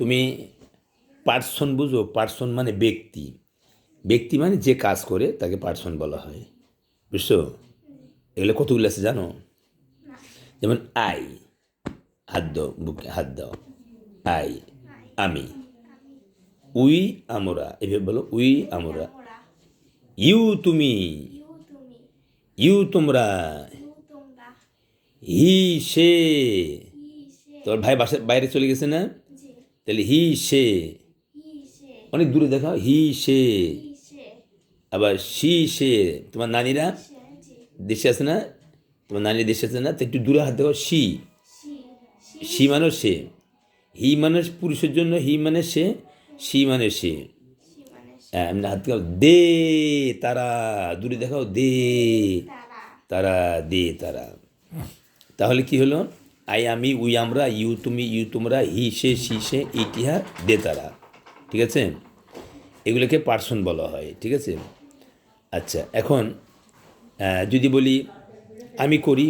তুমি পার্সন বুঝো পার্সন মানে ব্যক্তি। ব্যক্তি মানে যে কাজ করে তাকে পার্সন বলা হয়। বুঝছ? এগুলো কতগুলো আছে জানো? যেমন আই হাত দাও বুকে হাত দাও। আই আমি। উই আমরা। এভাবে বলো উই আমরা। ইউ তুমি। ইউ তোমরা। হি সে। তোর ভাই বাসা বাইরে চলে গেছে না? তাহলে হি সে। অনেক দূরে দেখাও হি সে। আবার সি সে তোমার নানিরা? দেশে আছে না? তোমার নানির দেশে আছে না? তো একটু দূরে হাত দেখো she she she she. He মানে পুরুষের জন্য হি মানে সে সি মানে সে। হ্যাঁ, এমনি হাত দেখাও দে তারা। দূরে দেখাও দে তারা দে তারা। তাহলে কি হলো? আই আমি উই আমরা ইউ তুমি ইউ তোমরা হি সে সি সে ইতিহা দে তারা ঠিক আছে? এগুলোকে পার্সন বলা হয় ঠিক আছে? আচ্ছা এখন যদি বলি আমি করি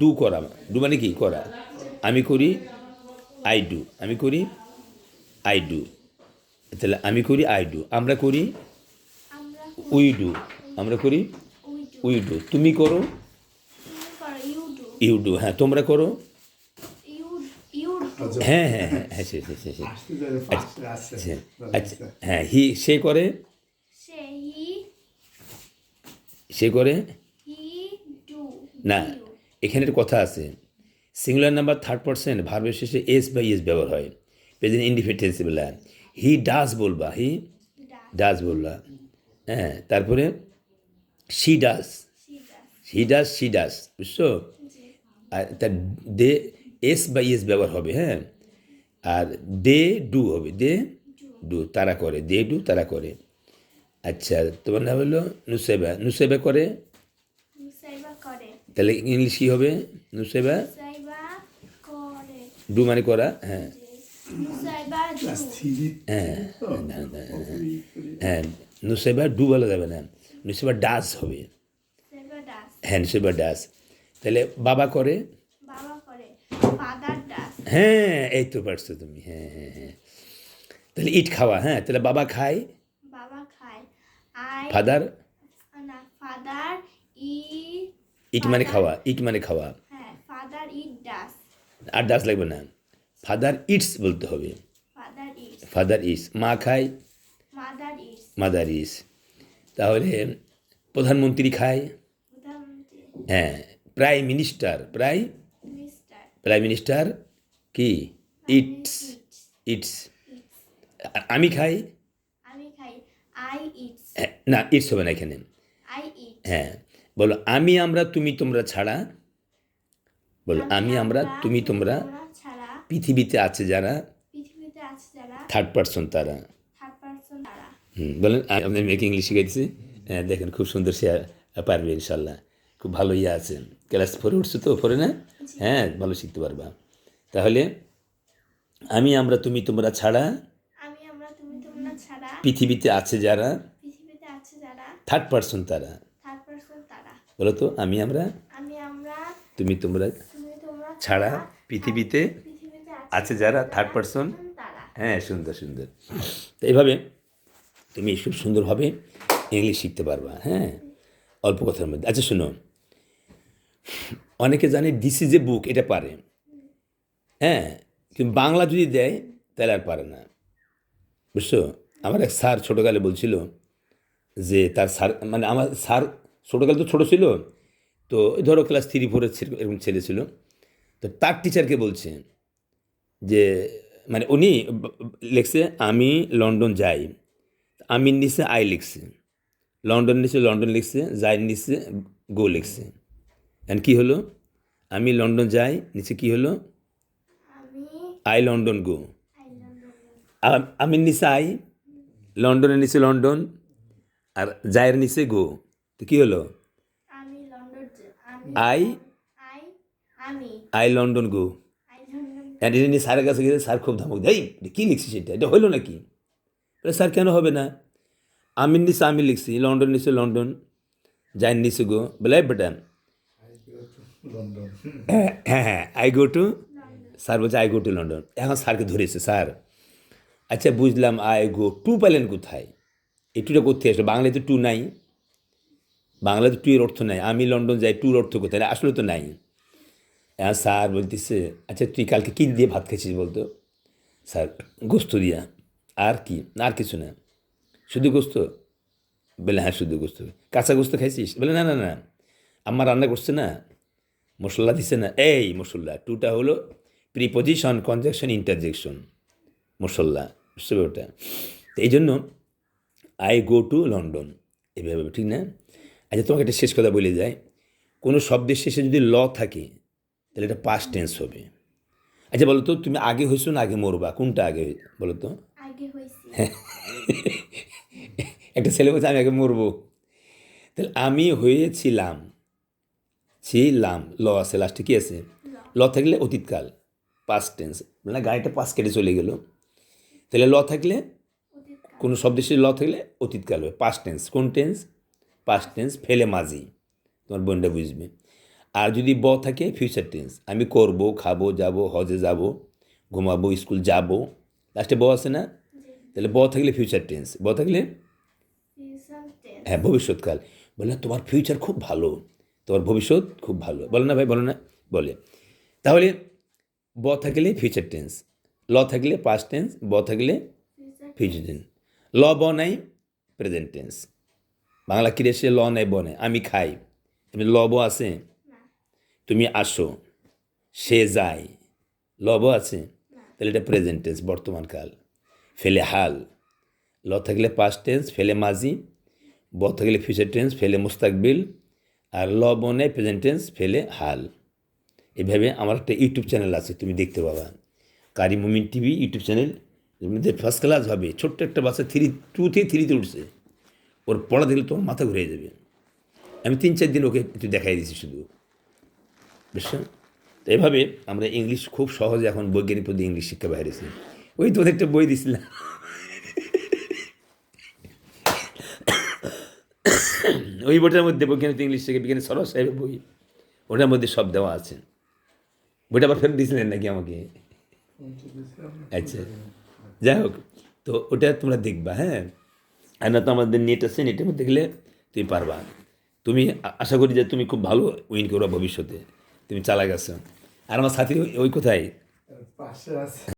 ডু করা ডু মানে কি? করা। আমি করি আই ডু। আমি করি আই ডু। তাহলে আমি করি আই ডু। আমরা করি উই ডু। আমরা করি উই ডু। তুমি করো ইউ ডু। হ্যাঁ তোমরা করো হ্যাঁ হ্যাঁ হ্যাঁ হ্যাঁ সে আসছে আচ্ছা হ্যাঁ হি সে করে? সে করে? না এখানে একটা কথা আছে। সিঙ্গুলার নাম্বার থার্ড পার্সেন্ট ভার্বের শেষে এস বা ইয়েস ব্যবহার হয়। প্রেজেন্ট ইন্ডিফিটেন্স বললা হি ডাস বলবা হি? ডাস বললা হ্যাঁ তারপরে she does he does she does বুঝছ? আর তার দে এস বা ইয়েস ব্যবহার হবে হ্যাঁ? আর দে ডু হবে দে ডু তারা করে দে ডু তারা করে। আচ্ছা তোমার নাম হলো নুসেবা নুসেবা করে? তাহলে ইংলিশ কী হবে? নুসেবা? ডু মানে করা হ্যাঁ। মুসাইবা ডু। ক্লাস থ্রি হ্যাঁ হ্যাঁ নুসেবা ডু বলা যাবে না। নুসেবা ডাস হবে। হ্যাঁ নুসেবা ডাস। তাহলে বাবা করে বাবা করে ফাদার ডাস হ্যাঁ এই তো পারছ তুমি হ্যাঁ হ্যাঁ হ্যাঁ। তাহলে ইট খাওয়া হ্যাঁ তাহলে বাবা খায়? বাবা খায়। আই ফাদার না ফাদার ই ইট মানে খাওয়া ইট মানে খাওয়া। হ্যাঁ ফাদার ইট ডাস আর ডাস লাগবে না। ফাদার ইটস বলতে হবে। ফাদার ইট ফাদার ইস মা খায়? মাদার ইটস মাদার ইস তাহলে প্রধানমন্ত্রী খায়? হ্যাঁ প্রাইম মিনিস্টার প্রায় প্রাইম মিনিস্টার কি? ইটস ইটস আমি খাই? আমি খাই। আই ইটস না ইটস হবে না এখানে। আই ইট হ্যাঁ বলো আমি আমরা তুমি তোমরা ছাড়া? বলো আমি আমরা তুমি তোমরা? পৃথিবীতে আছে যারা? পৃথিবীতে আছে যারা? থার্ড পার্সন তারা। হুম বলেন আপনার মেয়েকে ইংলিশ শিখাইছি হ্যাঁ দেখেন খুব সুন্দর সে পারবে ইনশাল্লাহ। খুব ভালো ইয়ে আছে ক্লাস ফোরে উঠছে তো ফোরে না? হ্যাঁ ভালো শিখতে পারবা। তাহলে আমি আমরা তুমি তোমরা ছাড়া পৃথিবীতে আছে যারা থার্ড পার্সন তারা। বলো তো আমি আমরা তুমি তোমরা ছাড়া পৃথিবীতে আছে যারা থার্ড পার্সন হ্যাঁ সুন্দর সুন্দর। তো এইভাবে তুমি খুব সুন্দরভাবে ইংলিশ শিখতে পারবা হ্যাঁ? অল্প কথার মধ্যে। আচ্ছা শোনো। অনেকে জানে দিস ইজ এ বুক এটা পারে। হ্যাঁ কিন্তু বাংলা যদি দেয়, তাহলে আর পারে না। বুঝছ? আমার এক স্যার ছোটোকালে বলছিল যে তার স্যার মানে আমার স্যার ছোটোকালে তো ছোটো ছিল, তো ধরো ক্লাস থ্রি ফোরের এরকম ছেলে ছিল, তো তার টিচারকে বলছে যে মানে উনি লিখছে, আমি লন্ডন যাই। আমির নিচে আই লিখছে। লন্ডন নিচে লন্ডন লিখছে, যাই নিচে গো লিখছে। এন্ড কি হলো? আমি লন্ডন যাই। নিচে কি হলো? আমি আই লন্ডন গো। আমির নিচে আই লন্ডনের নিচে লন্ডন আর জায়ের নিচে গো। তো কি হলো? I? I London go. And এটা নিয়ে স্যারের কাছে গেছে স্যার খুব ধমক দেয় "এই, এটা কী লিখছিস এটা? এটা হলো নাকি? স্যার কেন হবে না? আমির নিচে আমি লিখছি লন্ডন নিচে লন্ডন যাই নিচে গো। বলে "এই বেটা লন্ডন হ্যাঁ হ্যাঁ হ্যাঁ আই গো টু স্যার বলছে আই গো টু লন্ডন। এখন স্যারকে ধরেছে, স্যার আচ্ছা বুঝলাম আই গো, টু পেলেন কোথায়? এই টুটা কোথায় আসলো? বাংলায় তো টু নাই। বাংলায় তো টু অর্থ নাই। আমি লন্ডন যাই টুর অর্থ কোথায়? আসলে তো নাই। হ্যাঁ স্যার বলতেছে আচ্ছা তুই কালকে কী দিয়ে ভাত খেয়েছিস বলতো? স্যার, গোস্ত দিয়া। আর কি? আর কিছু না। শুধু গোস্ত? বলে হ্যাঁ শুধু গোস্ত। কাঁচা গোস্ত খাইছিস? বলে, না না না। আমার রান্না করছে না। মশলা দিছে না। এই মশলা টুটা হলো প্রিপোজিশন কনজাকশন ইন্টারজেকশন মশলা বুঝতে পারবে ওটা? তো এই জন্য আই গো টু লন্ডন এভাবে ঠিক না? আচ্ছা তোমাকে একটা শেষ কথা বলে যায় কোনো শব্দের শেষে যদি ল থাকে তাহলে এটা পাস্ট টেন্স হবে। আচ্ছা বলো তো তুমি আগে হয়েছো না আগে মরবা? কোনটা আগে বলো তো? একটা ছেলে বলছে আমি আগে মরবো। তাহলে আমি হয়েছিলাম ছিলাম ল আছে লাস্টে কী আছে? ল থাকলে অতীতকাল। পাস্ট টেন্স মানে গাড়িটা পাস কেটে চলে গেল। তাহলে ল থাকলে কোনো শব্দের ল থাকলে অতীতকাল হবে। পাস্ট টেন্স কোন টেন্স পাস্ট টেন্স ফেলে মাঝি। তোমার বোনটা বুঝবে। আর যদি ব থাকে ফিউচার টেন্স আমি করব, খাব, যাব, হজে যাব, ঘুমাবো, স্কুল যাব লাস্টে ব আছে না? তাহলে ব থাকলে ফিউচার টেন্স ব থাকলে হ্যাঁ ভবিষ্যৎকাল। বলে তোমার ফিউচার খুব ভালো, তোমার ভবিষ্যৎ খুব ভালো। বলো না ভাই, বলো না, বলে। তাহলে ব থাকলে ফিউচার টেন্স ল থাকলে পাস্ট টেন্স ব থাকলে ফিউচার টেন্স ল ব নাই প্রেজেন্ট টেন্স বাংলা কিরে সে ল নাই ব নাই? আমি খাই। তুমি ল ব আছে? তুমি আসো। সে যায়। ল ব আছে? তাহলে এটা প্রেজেন্ট টেন্স বর্তমানকাল ফেলে হাল। ল থাকলে পাস্ট টেন্স ফেলে মাঝি। ব থাকলে ফিউচার টেন্স ফেলে মুস্তাকবিল। আর ল বনে প্রেজেন্ট টেন্স ফেলে হাল। এভাবে আমার একটা ইউটিউব চ্যানেল আছে, তুমি দেখতে পাবা। Qari Mumin TV YouTube channel মধ্যে ফার্স্ট ক্লাস হবে। ছোট্ট একটা বাচ্চা থ্রি টু থেকে থ্রিতে উঠছে। ওর পড়া দেখলে তোমার মাথা ঘুরে যাবে। আমি তিন, চার দিন ওকে একটু দেখাই দিয়েছি শুধু। বুঝছ তো এভাবে আমরা ইংলিশ খুব সহজে এখন বৈজ্ঞানিক পদ্ধতি ইংলিশ শিক্ষা বাইরেছি ওই তোদের একটা বই দিছিলাম। ওই বইটার মধ্যে বৈজ্ঞানিক ইংলিশ থেকে বিজ্ঞানী সরস সাহেবের বই, ওটার মধ্যে সব দেওয়া আছে। বইটা আবার ফেরত দিয়েছিলেন নাকি আমাকে? আচ্ছা যাই হোক, তো ওটা তোমরা দেখবা হ্যাঁ? আর না তো আমাদের নেট আছে নেটের মধ্যে গেলে তুমি পারবা। তুমি আশা করি যে তুমি খুব ভালো উইন করবা ভবিষ্যতে। তুমি চালা গেছো আর আমার সাথী ওই- কোথায়?